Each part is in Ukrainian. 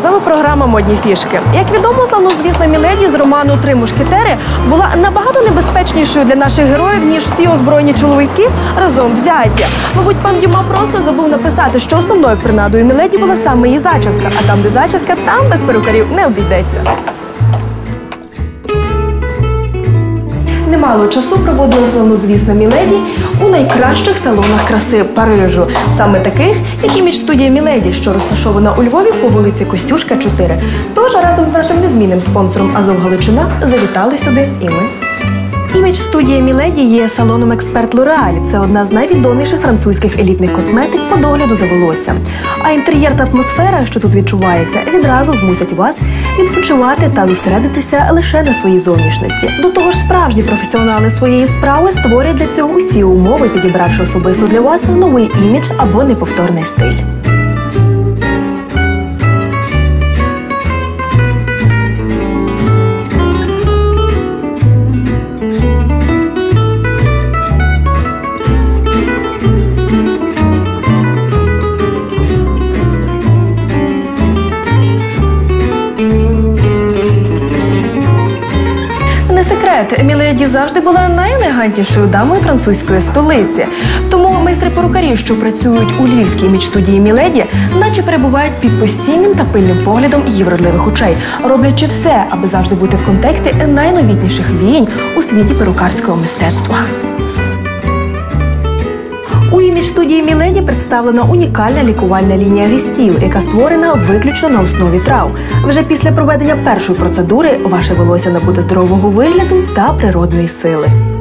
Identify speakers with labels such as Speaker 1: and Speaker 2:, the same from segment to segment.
Speaker 1: З вами програма Модні фішки. Як відомо, славнозвісна міледі з роману Три мушкетери була набагато небезпечнішою для наших героїв, ніж всі озброєні чоловіки разом взяті. Мабуть, пан Дюма просто забув написати, що основною принадою міледі була саме її зачіска, а там, де зачіска, там без перукарів не обійдеться. Немало часу проводила славнозвісна Міледі у найкращих салонах краси Парижу, саме таких, як між студія Міледі, що розташована у Львові по вулиці Костюшка 4. Тож разом з нашим незмінним спонсором Азов Галичина завітали сюди і ми. Імідж студія Міледі є салоном Експерт Лореаль. Це одна з найвідоміших французьких елітних косметик по догляду за волоссям. А інтер'єр та атмосфера, що тут відчувається, відразу змусять вас відпочивати та зосередитися лише на своїй зовнішності. До того ж, справжні професіонали своєї справи створять для цього усі умови, підібравши особисто для вас новий імідж або неповторний стиль. Міледі завжди була найелегантнішою дамою французької столиці. Тому майстри порукарі, що працюють у львівській міч студії Міледі, наче перебувають під постійним та пильним поглядом її вродливих очей, роблячи все, аби завжди бути в контексті найновітніших віянь у світі перукарського мистецтва. Студії Міледі представлена унікальна лікувальна лінія гістів, яка створена виключно на основі трав. Вже після проведення першої процедури ваше волосся набуде здорового вигляду та природної сили.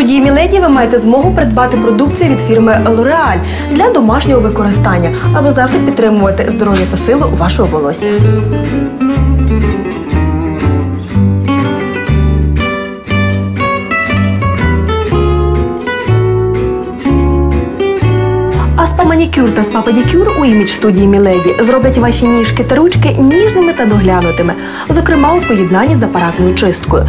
Speaker 1: Студії Міледі ви маєте змогу придбати продукцію від фірми L'Oreal для домашнього використання, аби завжди підтримувати здоров'я та силу вашого волосся. А спа-манікюр та спа-педикюр у імідж студії Міледі зроблять ваші ніжки та ручки ніжними та доглянутими, зокрема у поєднанні з апаратною чисткою.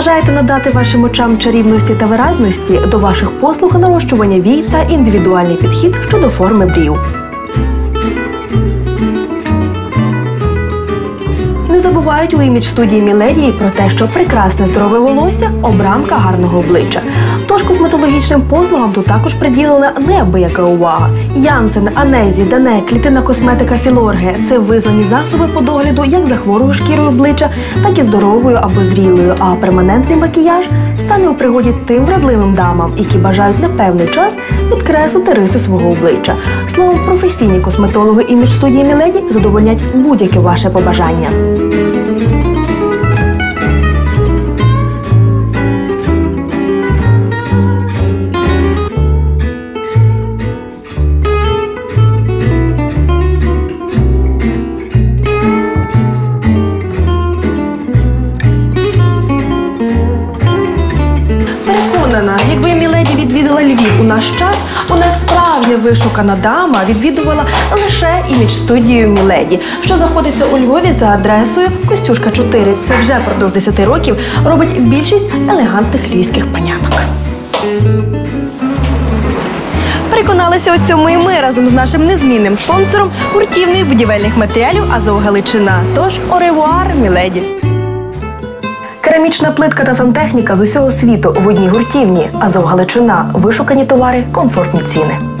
Speaker 1: Бажаєте надати вашим очам чарівності та виразності до ваших послуг нарощування вій та індивідуальний підхід щодо форми брів. Не забувають у імідж студії Міледії про те, що прекрасне здорове волосся обрамка гарного обличчя. Тож косметологічним послугам тут також приділена неабияка увага. Янсен, Анезі, Дане, клітина косметика Філорге це визнані засоби по догляду як за хворою шкірою обличчя, так і здоровою або зрілою. А перманентний макіяж стане у пригоді тим вродливим дамам, які бажають на певний час підкреслити риси свого обличчя. Словом, професійні косметологи імідж студії Міледі задовольнять будь-яке ваше побажання. Thank you. Якби Міледі відвідала Львів у наш час, вона як справжня вишукана дама відвідувала лише імідж студію Міледі, що знаходиться у Львові за адресою Костюшка 4. Це вже продовж 10 років робить більшість елегантних львівських панянок. Переконалися у цьому і ми разом з нашим незмінним спонсором гуртівної будівельних матеріалів Азов Галичина. Тож оревуар, Міледі. Керамічна плитка та сантехніка з усього світу в одній гуртівні. Азов Галичина. Вишукані товари, комфортні ціни.